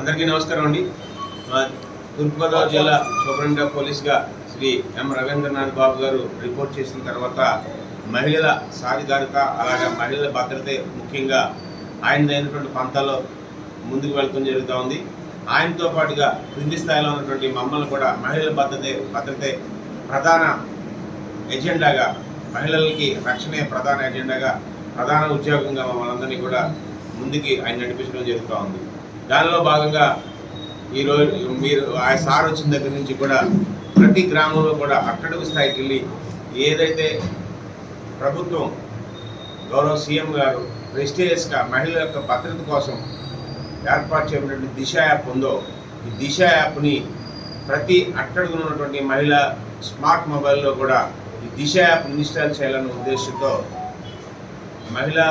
అందరికీ నమస్కారం అండి. తూర్పుగోదావరి జిల్లా సూపరింటెండెంట్ ఆఫ్ పోలీస్గా శ్రీ ఎం రవీంద్రనాథ్ బాబు గారు రిపోర్ట్ చేసిన తర్వాత మహిళల సాధికారిత అలాగే మహిళల భద్రతే ముఖ్యంగా ఆయనదైనటువంటి పంతాల్లో ముందుకు వెళ్తూ జరుగుతూ ఉంది. ఆయనతో పాటుగా క్రింది స్థాయిలో ఉన్నటువంటి మమ్మల్ని కూడా మహిళల భద్రత భద్రతే ప్రధాన ఎజెండాగా మహిళలకి రక్షణే ప్రధాన ఎజెండాగా ప్రధాన ఉద్యోగంగా మమ్మల్ని అందరినీ కూడా ముందుకి ఆయన నడిపించడం జరుగుతూ ఉంది. దానిలో భాగంగా ఈరోజు మీరు ఆ సార్ వచ్చిన దగ్గర నుంచి కూడా ప్రతి గ్రామంలో కూడా అట్టడుగు స్థాయికి వెళ్ళి ఏదైతే ప్రభుత్వం గౌరవ సీఎం గారు ప్రెస్టేజియస్గా మహిళల యొక్క భద్రత కోసం ఏర్పాటు చేయబడినటువంటి దిశ యాప్ ఉందో ఈ దిశ యాప్ని ప్రతి అట్టడుగున ఉన్నటువంటి మహిళ స్మార్ట్ మొబైల్లో కూడా ఈ దిశ యాప్ ఇన్స్టాల్ చేయాలనే ఉద్దేశంతో మహిళా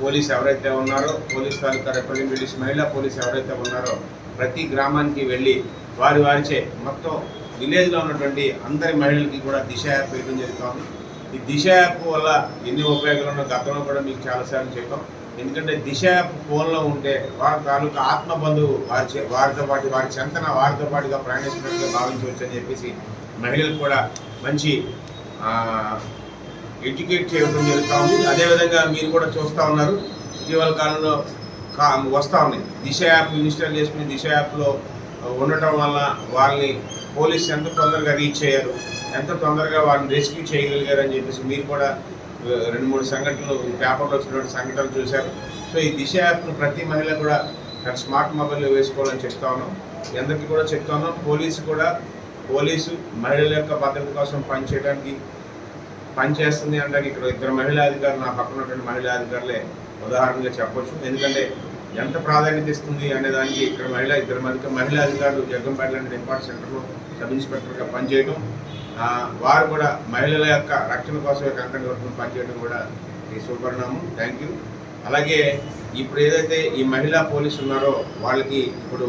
పోలీస్ ఎవరైతే ఉన్నారో పోలీస్ తాలూకా రిప్రజెంటేటివ్స్ మహిళా పోలీస్ ఎవరైతే ఉన్నారో ప్రతి గ్రామానికి వెళ్ళి వారి వారిచే మొత్తం విలేజ్లో ఉన్నటువంటి అందరి మహిళలకి కూడా దిశ యాప్ వేయడం జరుగుతుంది. ఈ దిశ యాప్ వల్ల ఎన్ని ఉపయోగాలు ఉన్నాయో గతంలో కూడా మీకు చాలాసార్లు చెప్పాం. ఎందుకంటే దిశ యాప్ ఫోన్లో ఉంటే వారి తాలూకా ఆత్మబంధువు వారి వారితో పాటు వారి చెంతన వారితో పాటుగా ప్రయాణిస్తున్నట్టుగా భావించవచ్చు అని చెప్పేసి మహిళలు కూడా మంచి ఎడ్యుకేట్ చేయడం జరుగుతూ ఉంది అదేవిధంగా మీరు కూడా చూస్తూ ఉన్నారు. ఇటీవల కాలంలో కా వస్తూ ఉన్నాయి దిశ యాప్ ఇన్స్టాల్ చేసుకుని దిశ యాప్లో ఉండటం వల్ల వాళ్ళని పోలీస్ ఎంత తొందరగా రీచ్ అయ్యారు ఎంత తొందరగా వాళ్ళని రెస్క్యూ చేయగలిగారు అని చెప్పేసి మీరు కూడా రెండు మూడు సంఘటనలు పేపర్లో వచ్చినటువంటి సంఘటనలు చూశారు. సో ఈ దిశ యాప్ను ప్రతి మహిళ కూడా తన స్మార్ట్ మొబైల్లో వేసుకోవాలని చెప్తా ఉన్నాం. మీ అందరికీ కూడా చెప్తా ఉన్నాం. పోలీసు కూడా పోలీసు మహిళల యొక్క భద్రత కోసం పనిచేయడానికి పనిచేస్తుంది అంటే ఇక్కడ ఇద్దరు మహిళా అధికారులు నా పక్కన ఉన్నటువంటి మహిళా అధికారులే ఉదాహరణగా చెప్పొచ్చు. ఎందుకంటే ఎంత ప్రాధాన్యత ఇస్తుంది అనే దానికి ఇక్కడ మహిళా ఇద్దరు మంది మహిళా అధికారులు జగ్గంపేట లాంటి డిపార్ట్ సెంటర్లో సబ్ ఇన్స్పెక్టర్గా పనిచేయడం వారు కూడా మహిళల యొక్క రక్షణ కోసమే కంకణ పనిచేయడం కూడా ఈ సుపరిణామం. థ్యాంక్ యూ అలాగే ఇప్పుడు ఏదైతే ఈ మహిళా పోలీసు ఉన్నారో వాళ్ళకి ఇప్పుడు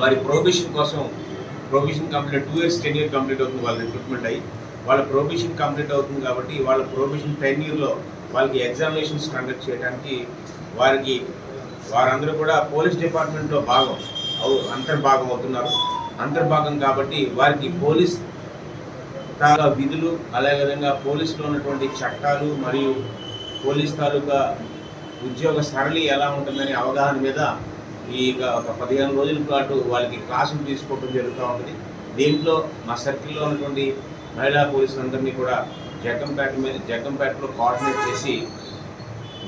వారి ప్రొబిషన్ కోసం probation complete two years ten year complete అవుతుంది వాళ్ళ రిక్రూట్మెంట్ అయ్యి. వాళ్ళ ప్రొబేషన్ కంప్లీట్ అవుతుంది కాబట్టి వాళ్ళ ప్రొబేషన్ టెన్ ఇయర్లో వాళ్ళకి ఎగ్జామినేషన్స్ కండక్ట్ చేయడానికి వారికి వారందరూ కూడా పోలీస్ డిపార్ట్మెంట్లో భాగం అవు అంతర్భాగం అవుతున్నారు. అంతర్భాగం కాబట్టి వారికి పోలీస్ తాగా విధులు అదేవిధంగా పోలీసులో ఉన్నటువంటి చట్టాలు మరియు పోలీస్ తాలూకా ఉద్యోగ సరళి ఎలా ఉంటుందనే అవగాహన మీద ఈ ఒక పదిహేను రోజుల పాటు వాళ్ళకి క్లాసులు తీసుకోవడం జరుగుతూ ఉంటుంది. దీంట్లో మా సర్కిల్లో ఉన్నటువంటి మహిళా పోలీసులందరినీ కూడా జగ్గంపేట మీద జగ్గంపేటలో కోఆర్డినేట్ చేసి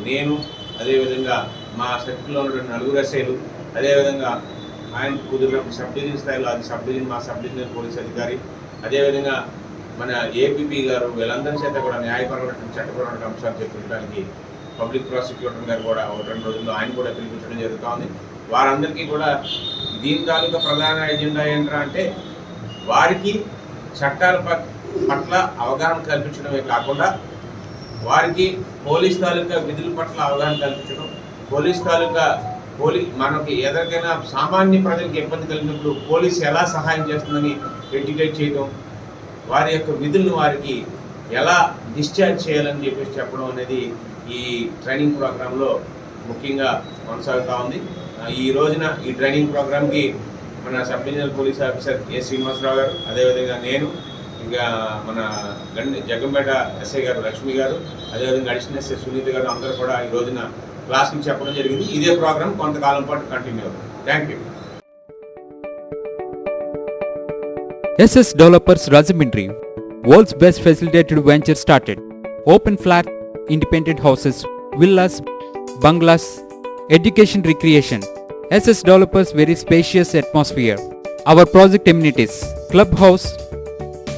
నేను అదేవిధంగా మా సర్కిల్లో ఉన్నటువంటి నలుగురు ఎస్ఐలు అదేవిధంగా ఆయన కుదిరిన సబ్ డివిజన్ స్థాయిలో అది సబ్ డివిజన్ మా సబ్ డివిజనల్ పోలీస్ అధికారి అదేవిధంగా మన ఏపీపీ గారు వీళ్ళందరి చేత కూడా న్యాయపరమైన చట్టపరమైన అంశాలు చెప్పించడానికి పబ్లిక్ ప్రాసిక్యూటర్ గారు కూడా ఒక రెండు రోజుల్లో ఆయన కూడా పిలిపించడం జరుగుతూ ఉంది వారందరికీ కూడా దీని తాలూకా ప్రధాన ఎజెండా ఏంట్రా అంటే వారికి చట్టాల పట్ల అవగాహన కల్పించడమే కాకుండా వారికి పోలీస్ తాలూకా విధుల పట్ల అవగాహన కల్పించడం పోలీస్ తాలూకా పోలీ మనకి ఎవరికైనా సామాన్య ప్రజలకు ఇబ్బంది కలిగినప్పుడు పోలీస్ ఎలా సహాయం చేస్తుందని ఎడ్యుకేట్ చేయడం వారి యొక్క విధులను వారికి ఎలా డిశ్చార్జ్ చేయాలని చెప్పేసి చెప్పడం అనేది ఈ ట్రైనింగ్ ప్రోగ్రాంలో ముఖ్యంగా కొనసాగుతూ ఉంది. ఈ రోజున ఈ ట్రైనింగ్ ప్రోగ్రామ్కి మన sub divisional police officer A Srinivasa Rao garu అదేవిధంగా నేను ఇంకా మన గండి జగ్గంపేట ఎస్ఐ గారు లక్ష్మి గారు అదేవిధంగా అడిషనల్ ఎస్ఐ సునీత గారు అందరూ కూడా ఈ రోజున క్లాసులు చెప్పడం జరిగింది ఇదే ప్రోగ్రామ్ కొంతకాలం పాటు కంటిన్యూ అవుతుంది thank you SS Developers Rajamindri, world's best facilitated venture started. Open flat, independent houses, villas, bungalows, education recreation. SS Developers very spacious atmosphere. Our project amenities, clubhouse,